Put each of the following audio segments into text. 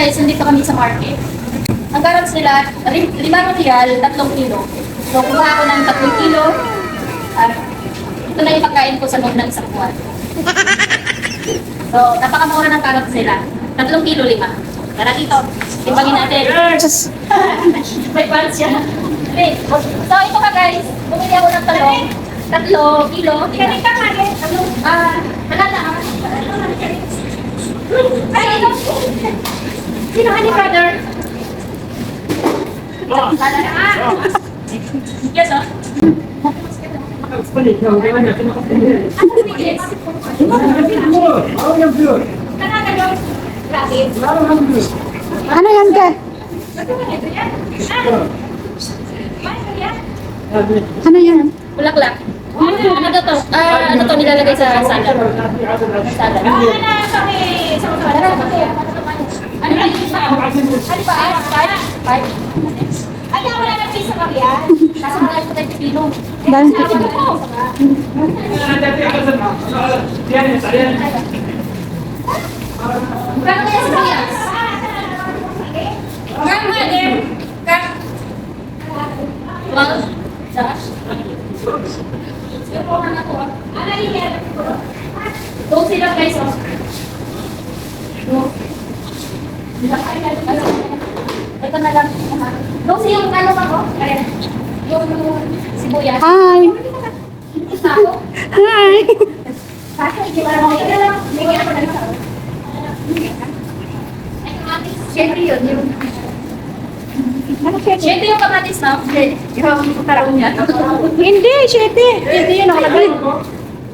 guys, nandito kami sa market. Ang carrots nila, lim- limang real, tatlong kilo. So, kuha ako ng tatlong kilo. At ito na yung pagkain ko sa loob ng isang buwan. So, napakamura ng carrots nila. Tatlong kilo lima. Tara dito. Timbangin natin. May balance yan. Okay. So, ito ka guys. Bumili ako ng talong. Tatlo kilo. Kanita ka. Tatlo. Ah, wala na. Ay, ito. Sino ka ni brother? Na. Ah. Yes, oh. Ano. Ano yan, te? Ano yan? Bulaklak. Ano to? Ah, ano to nilalagay sa salad? Salad. Ano ba yung isa? Ano ba? Five? Five? Ay, wala na piso ka yan. Nasa mga ito tayo pipino. Dahil sa Pias? Kano mother? Kano? Well, Josh? Yung po na ko. Ano yan? Doon sila guys. oh. No. Ito na lang. Siya yung ano ako? Ayan. Yung sibuyas. Hi! Hi! Ba ko. Siyempre yun, yung... Siyempre yung kamatis na, yung tarong niya. Hindi, syete. Hindi yun nakalagay.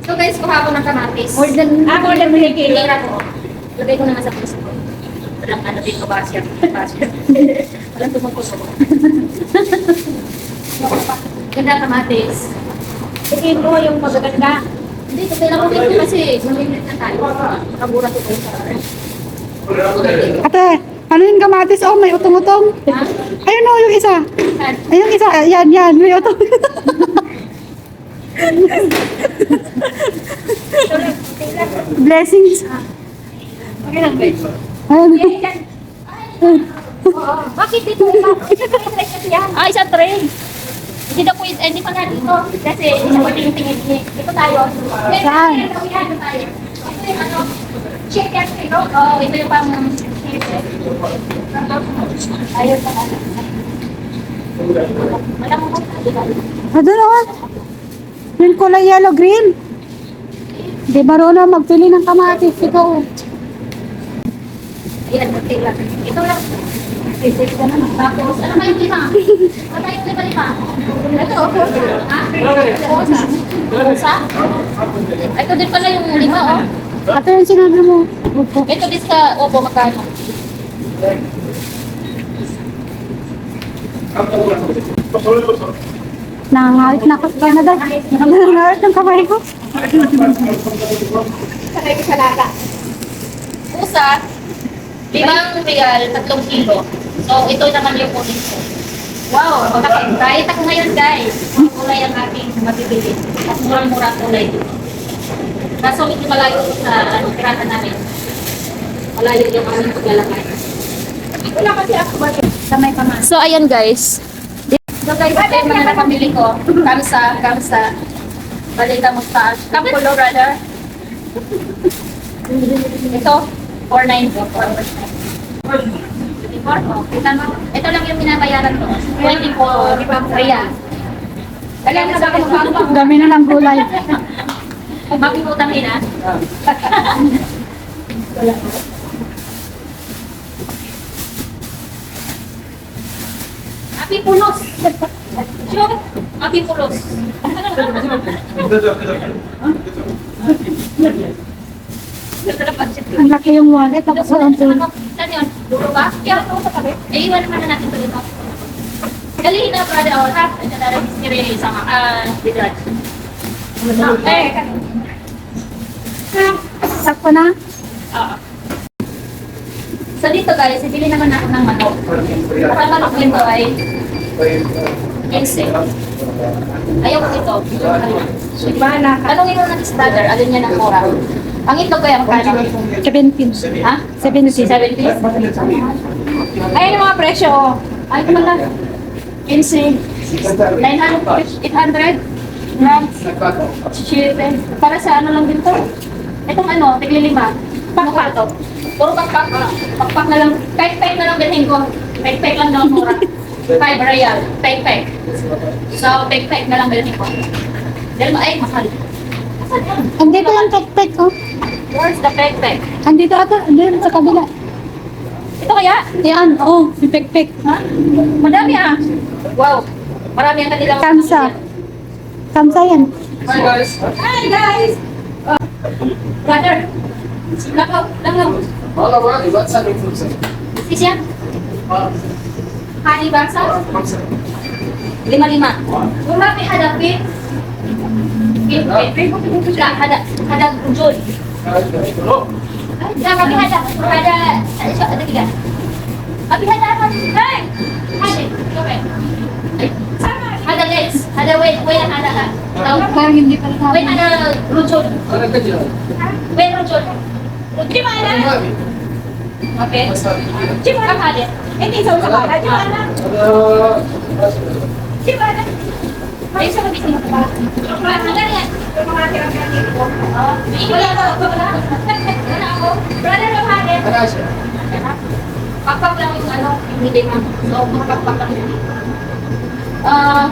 So guys, kuha ko ng kamatis. More than, ah, more than Hindi na ko. Lagay ko naman sa puso ko. Walang ano dito, basya. Basya. Walang tumupos ako. Ganda kamatis. Tingin ko yung magaganda. Hindi, kailangan ko dito kasi mamimit na tayo. Kabura ko kayo sa Ate, ano yung kamatis? Oh, may utong-utong. Ha? Ayun o, yung isa. Ayun yung isa. Yan, yan. May utong. Blessings. Okay lang, guys. Ayun. Bakit dito? Ah, isang tray. Hindi na po, eh, hindi pa nga dito. Kasi hindi na pwede yung tingin niya. Dito tayo. Saan? Dito tayo. Ito yung ano, chicken, ito. Oh, ito yung pang Ayun pa nga. Wala mo ba? Ah, doon o. Yung kulay yellow green. Di marunong magpili ng kamatis. Ikaw. Ayan, okay lang. Ito lang. Isip ka naman. Tapos, ano ba yung lima? Ano ba yung lima-lima? Ito, ha? Pusa. Pusa? Ito din pala yung lima, oh. Ate, yung sinabi mo. Opo. Ito din sa opo, magkano? Nangangawit na ako sa na Nangangawit ng kamay ko. Pusa, limang real, tatlong kilo. So, ito naman yung kunin ko. Wow, malaki. Diet ako ngayon, guys. Ang kulay ang aking mabibili. At murang-mura ang kulay dito. Kaso, hindi malayo sa ano, pirata namin. Malayo yung aming paglalakay. Wala kasi ako ba? Sa may paman. So, ayan guys. So guys, ito yung mga napamili ko. Kamsa, kamsa. Balita mustache. Kapulo, brother. Ito, 490 po. 24 po. Kita mo? Ito lang yung binabayaran ko. 24 real. Kaya na sa akin magpapang. Dami na ng gulay. Makikutang ina. Api pulos. Sure? Api pulos. Ang laki yung wallet. Tapos walang tulo. Saan yun? Dulo ba? Kaya ito sa tabi. Eh, iwan naman na natin ito dito. Dali na, brother. O, ha? Ito na rin si Ray sa mga, ah, si Dad. Eh, Sakto na. Oo. So dito guys, ibili naman ako ng manok. Para manok nito ay 15. Ayaw ko ito. Bahala ka. Tanungin mo na si brother, alin niya ng mura. Ang itlog kaya magkano? 17. Ha? 17. 70? Ayan yung mga presyo. oh. Ay, ito lang. Insane. 900, 800 grams. Para sa ano lang din to? Itong ano, tigli lima. Paano pa to? Puro pakpak. Pakpak na lang. Pek-pek na lang bilhin ko. Pek-pek lang daw mura. 5 real. Pek-pek. So, pek-pek na lang bilhin ko. Dahil ma- ay, mahal. Andito yung pek-pek, oh. Where's the pek-pek? Andito ata, andito sa kabila. Ito kaya? Yan, oh, yung pek-pek. Ha? Madami ah. Wow. Marami ang kanilang... Kamsa. Kamsa yan. Hi guys. Hi guys! Uh, brother. Lakaw, lakaw. Wala wala, iba sa ating food sa. Is yan? Ah, Honey baksa? mamsa. Lima-lima. Marami hadapin. Hada ujol. Hello. La, kami hada, hada, ada siya, ada tiga. Kami hada apa? Hey! Hada, okay. Hada legs, hada wait, wait, hada ha. Tahu? Parang hindi pala Wait, hada rujol. Ano ka dyan? Wait, rujol. Di mana? Okay. Di mana hada? Hindi sa usapan. Di mana? Ada. Di mana? Ay, sa mo ba? Ano ganyan? Oh, Wala ko, wala. Wala ako. Brother, yung hada. Ano siya? Pakpak lang yung ano, hindi din. So, pakpak lang yun. Ah,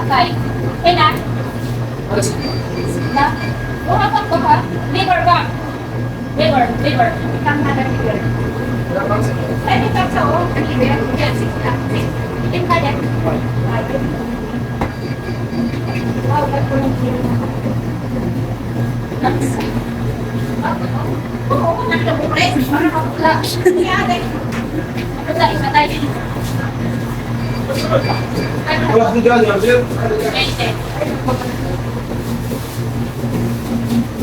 okay. Eh na, na. Mura pa ko ha. Liver ba? Liver, liver. Ikang. Ano mamsa? Ay, di ka sa o. Yan, six na. Wala ka dyan, Ramsey.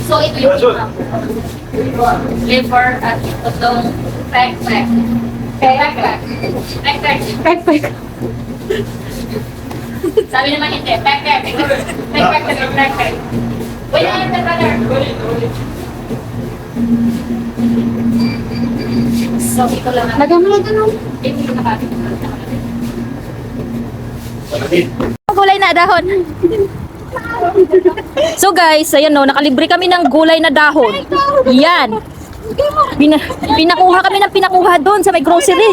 So, ito yung liver at itong pek-pek. Pek-pek. Pek-pek. Pek-pek. Sabi naman hindi, pek-pek. Pek-pek, pek-pek. Wala yan, brother. So, ito lang. ang- Lagyan mo lang ganun. Hindi ko nakapit. gulay na dahon. So guys, ayan no, nakalibre kami ng gulay na dahon. Yan. Pina, pinakuha kami ng pinakuha doon sa may grocery.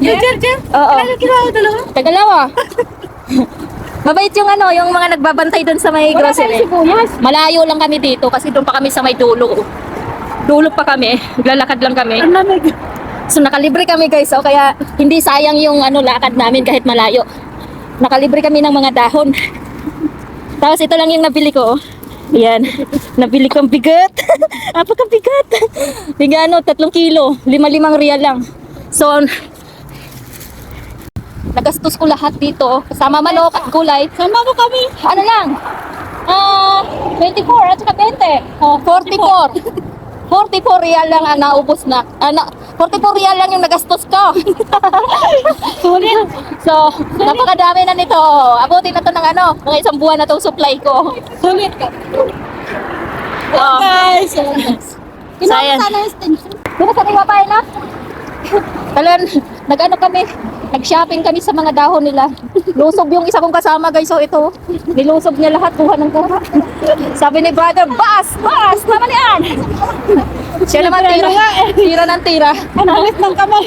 Yung cher-cher. Oo. Ano ginawa dalawa? Tagalawa. Mabait yung ano, yung mga nagbabantay doon sa may grocery. Malayo lang kami dito kasi doon pa kami sa may dulo. Dulo pa kami, lalakad lang kami. Ang lamig. So nakalibre kami guys, so kaya hindi sayang yung ano lakad namin kahit malayo. Nakalibre kami ng mga dahon. Tapos ito lang yung nabili ko. Yan. Nabili ko ang bigat. Napakabigat. Higa ano, tatlong kilo. Lima-limang real lang. So, nagastos ko lahat dito. Kasama manok at gulay. Sama mo kami. Ano lang? Ah, 24 at saka 20. Oh, 44. 44 real lang ang naubos na. Ano, 44 real lang yung nagastos ko. Sulit. so, napakadami na nito. Abutin na to ng ano, mga isang buwan na tong supply ko. Sulit ka. Oh. Guys. Sayang. sana extension. Di ba sa tiwapay na? Talan, nag-ano kami, nag-shopping kami sa mga dahon nila. Lusob yung isa kong kasama guys, so ito. Nilusob niya lahat, kuha ng kuha. Sabi ni brother, bas, bas, naman yan. Siya naman tira, tira ng tira. Ang langit ng kamay.